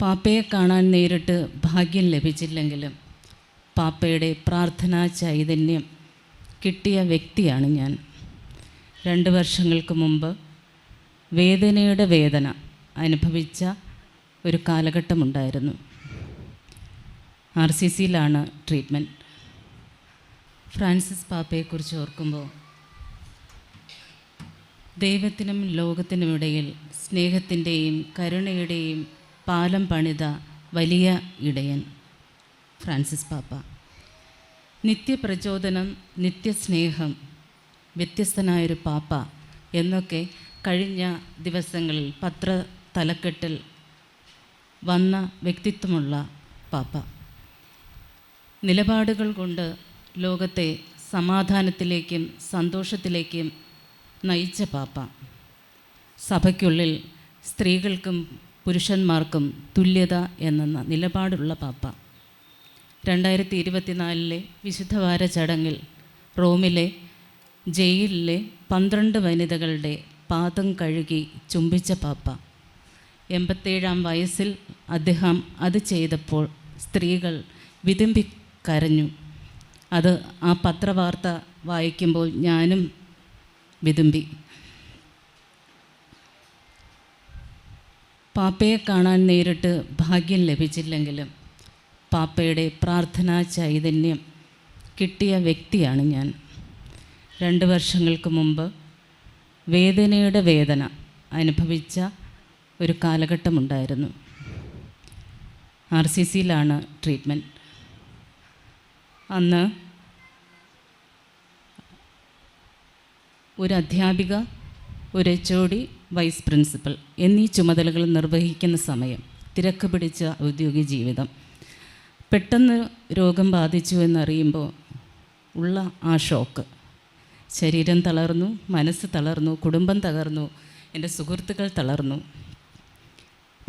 പാപ്പയെ കാണാൻ നേരിട്ട് ഭാഗ്യം ലഭിച്ചില്ലെങ്കിലും പാപ്പയുടെ പ്രാർത്ഥനാ ചൈതന്യം കിട്ടിയ വ്യക്തിയാണ് ഞാൻ. രണ്ട് വർഷങ്ങൾക്ക് മുമ്പ് വേദനയുടെ വേദന അനുഭവിച്ച ഒരു കാലഘട്ടമുണ്ടായിരുന്നു. ആർ സി സിയിലാണ് ട്രീറ്റ്മെന്റ്. ഫ്രാൻസിസ് പാപ്പയെക്കുറിച്ച് ഓർക്കുമ്പോൾ ദൈവത്തിനും ലോകത്തിനുമിടയിൽ സ്നേഹത്തിന്റെയും കരുണയുടെയും പാലം പണിത വലിയ ഇടയൻ ഫ്രാൻസിസ് പാപ്പ. നിത്യപ്രചോദനം നിത്യസ്നേഹം വ്യത്യസ്തനായൊരു പാപ്പ എന്നൊക്കെ കഴിഞ്ഞ ദിവസങ്ങളിൽ പത്ര തലക്കെട്ടിൽ വന്ന വ്യക്തിത്വമുള്ള പാപ്പ. നിലപാടുകൾ കൊണ്ട് ലോകത്തെ സമാധാനത്തിലേക്കും സന്തോഷത്തിലേക്കും നയിച്ച പാപ്പ. സഭയ്ക്കുള്ളിൽ സ്ത്രീകൾക്കും പുരുഷന്മാർക്കും തുല്യത എന്ന നിലപാടുള്ള പാപ്പ. രണ്ടായിരത്തി ഇരുപത്തിനാലിലെ വിശുദ്ധവാര ചടങ്ങിൽ റോമിലെ ജയിലിലെ പന്ത്രണ്ട് വനിതകളുടെ പാദം കഴുകി ചുംബിച്ച പാപ്പ. എൺപത്തേഴാം വയസ്സിൽ അദ്ദേഹം അത് ചെയ്തപ്പോൾ സ്ത്രീകൾ വിതുമ്പി കരഞ്ഞു അത് ആ പത്രവാർത്ത വായിക്കുമ്പോൾ ഞാനും വിതുമ്പി. പാപ്പയെ കാണാൻ നേരിട്ട് ഭാഗ്യം ലഭിച്ചില്ലെങ്കിലും പാപ്പയുടെ പ്രാർത്ഥനാ ചൈതന്യം കിട്ടിയ വ്യക്തിയാണ് ഞാൻ. രണ്ട് വർഷങ്ങൾക്ക് മുമ്പ് വേദനയുടെ വേദന അനുഭവിച്ച ഒരു കാലഘട്ടമുണ്ടായിരുന്നു. ആർ സി സിയിലാണ് ട്രീറ്റ്മെന്റ്. അന്ന് ഒരു അധ്യാപിക ഒരു എച്ച് വൈസ് പ്രിൻസിപ്പൽ എന്നീ ചുമതലകൾ നിർവഹിക്കുന്ന സമയം തിരക്ക് പിടിച്ച ഔദ്യോഗിക ജീവിതം. പെട്ടെന്ന് രോഗം ബാധിച്ചു എന്നറിയുമ്പോൾ ഉള്ള ആ ഷോക്ക്. ശരീരം തളർന്നു മനസ്സ് തളർന്നു കുടുംബം തകർന്നു എന്റെ സുഹൃത്തുക്കൾ തളർന്നു.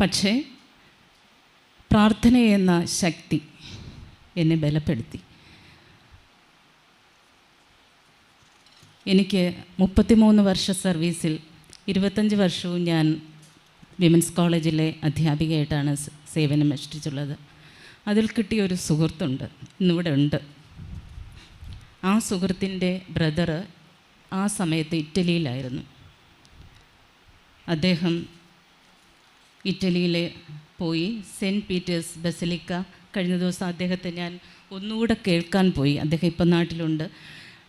പക്ഷേ പ്രാർത്ഥന എന്ന ശക്തി എന്നെ ബലപ്പെടുത്തി. എനിക്ക് മുപ്പത്തിമൂന്ന് വർഷ സർവീസിൽ ഇരുപത്തഞ്ച് വർഷവും ഞാൻ വിമൻസ് കോളേജിലെ അധ്യാപികയായിട്ടാണ് സേവനം അനുഷ്ഠിച്ചുള്ളത്. അതിൽ കിട്ടിയ ഒരു സുഹൃത്തുണ്ട് ഇന്നിവിടെ ഉണ്ട്. ആ സുഹൃത്തിന്റെ ബ്രദർ ആ സമയത്ത് ഇറ്റലിയിലായിരുന്നു. അദ്ദേഹം ഇറ്റലിയിൽ പോയി സെന്റ് പീറ്റേഴ്സ് ബസലിക്ക. കഴിഞ്ഞ ദിവസം അദ്ദേഹത്തെ ഞാൻ ഒന്നുകൂടെ കേൾക്കാൻ പോയി. അദ്ദേഹം ഇപ്പം നാട്ടിലുണ്ട്.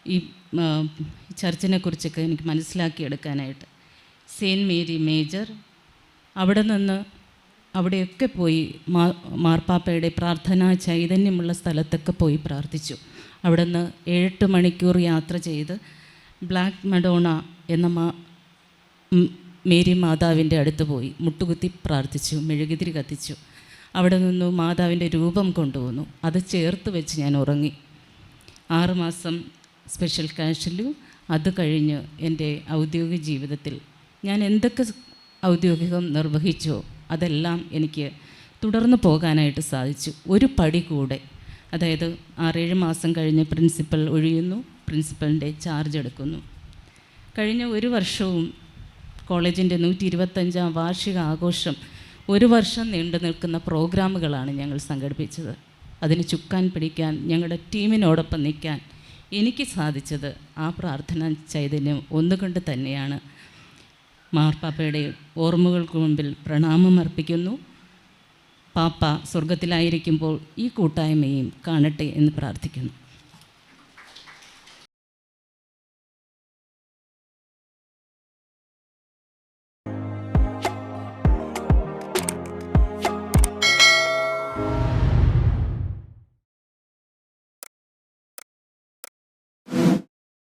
ഈ ചർച്ചിനെക്കുറിച്ചൊക്കെ ചർച്ചിനെ കുറിച്ചൊക്കെ എനിക്ക് മനസ്സിലാക്കിയെടുക്കാനായിട്ട്. സെയിന്റ് മേരി മേജർ അവിടെ നിന്ന് അവിടെയൊക്കെ പോയി മാ മാർപ്പാപ്പയുടെ പ്രാർത്ഥനാ ചൈതന്യമുള്ള സ്ഥലത്തൊക്കെ പോയി പ്രാർത്ഥിച്ചു. അവിടെ നിന്ന് ഏഴെട്ട് മണിക്കൂർ യാത്ര ചെയ്ത് ബ്ലാക്ക് മഡോണ എന്ന മാ മേരി മാതാവിന്റെ അടുത്ത് പോയി. മുട്ടുകുത്തി പ്രാർത്ഥിച്ചു മെഴുകുതിരി കത്തിച്ചു. അവിടെ നിന്ന് മാതാവിന്റെ രൂപം കൊണ്ടുവന്നു. അത് ചേർത്ത് വെച്ച് ഞാൻ ഉറങ്ങി. ആറുമാസം സ്പെഷ്യൽ കാഷ്വലു. അത് കഴിഞ്ഞ് എന്റെ ഔദ്യോഗിക ജീവിതത്തിൽ ഞാൻ എന്തൊക്കെ ഔദ്യോഗികം നിർവഹിച്ചോ അതെല്ലാം എനിക്ക് തുടർന്ന് പോകാനായിട്ട് സാധിച്ചു. ഒരു പടി കൂടെ. അതായത് ആറേഴ് മാസം കഴിഞ്ഞ് പ്രിൻസിപ്പൽ ഒഴിയുന്നു പ്രിൻസിപ്പലിന്റെ ചാർജ് എടുക്കുന്നു. കഴിഞ്ഞ ഒരു വർഷവും കോളേജിന്റെ നൂറ്റി ഇരുപത്തഞ്ചാം വാർഷിക ആഘോഷം ഒരു വർഷം നീണ്ടു നിൽക്കുന്ന പ്രോഗ്രാമുകളാണ് ഞങ്ങൾ സംഘടിപ്പിച്ചത്. അതിന് ചുക്കാൻ പിടിക്കാൻ ഞങ്ങളുടെ ടീമിനോടൊപ്പം നിൽക്കാൻ എനിക്ക് സാധിച്ചത് ആ പ്രാർത്ഥന ചൈതന്യം ഒന്നുകൊണ്ട് തന്നെയാണ്. മാർപ്പാപ്പയുടെ ഓർമ്മകൾക്ക് മുമ്പിൽ പ്രണാമം അർപ്പിക്കുന്നു. പാപ്പ സ്വർഗത്തിലായിരിക്കുമ്പോൾ ഈ കൂട്ടായ്മയും കാണട്ടെ എന്ന് പ്രാർത്ഥിക്കുന്നു.